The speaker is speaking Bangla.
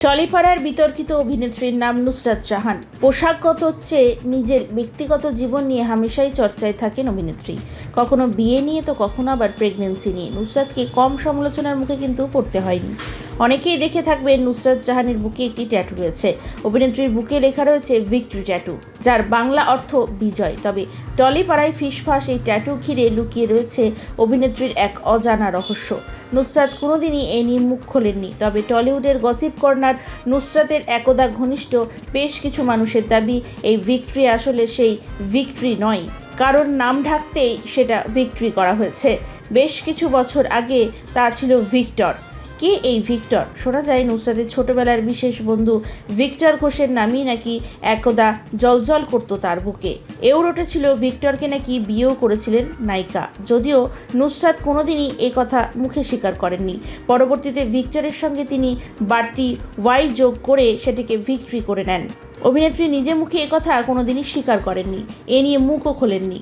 টলিপাড়ার বিতর্কিত অভিনেত্রীর নাম নুসরাত জাহান। পোশাকগত চেয়ে নিজের ব্যক্তিগত জীবন নিয়ে হামেশাই চর্চায় থাকেন অভিনেত্রী। কখনো বিয়ে নিয়ে তো কখনো আবার প্রেগনেন্সি নিয়ে। নুসরাতকে কম সমালোচনার মুখে কিন্তু পড়তে হয়নি। অনেকেই দেখে থাকবেন নুসরাত জাহানের বুকে একটি ট্যাটু রয়েছে। অভিনেত্রীর বুকে লেখা রয়েছে ভিক্টরি ট্যাটু, যার বাংলা অর্থ বিজয়। তবে টলিপাড়ায় ফিসফাস এই ট্যাটু ঘিরে লুকিয়ে রয়েছে অভিনেত্রীর এক অজানা রহস্য। নুসরাত কোনোদিনই এ নিয়ে মুখ খোলেননি, তবে টলিউডের গসিপ কর্নার নুসরাতের একদা ঘনিষ্ঠ বেশ কিছু মানুষের দাবি, এই ভিক্টরি আসলে সেই ভিক্টরি নয়। কারণ নাম ঢাকতেই সেটা ভিক্টরি করা হয়েছে। বেশ কিছু বছর আগে তা ছিল ভিক্টর। কে? এই ভিক্টর। শোনা যায় নুসরাতের ছোটবেলার বিশেষ বন্ধু ভিক্টর ঘোষের নামই নাকি একদা জলজল করতো তার বুকে। এও রটেছিল ভিক্টরকে নাকি বিয়েও করেছিলেন নায়িকা। যদিও নুসরাত কোনোদিনই এ কথা মুখে স্বীকার করেননি। পরবর্তীতে ভিক্টরের সঙ্গে তিনি বাড়তি ওয়াই যোগ করে সেটিকে ভিক্টরি করে নেন। অভিনেত্রী নিজে মুখে একথা কোনোদিনই স্বীকার করেননি। এ নিয়ে মুখও খোলেননি।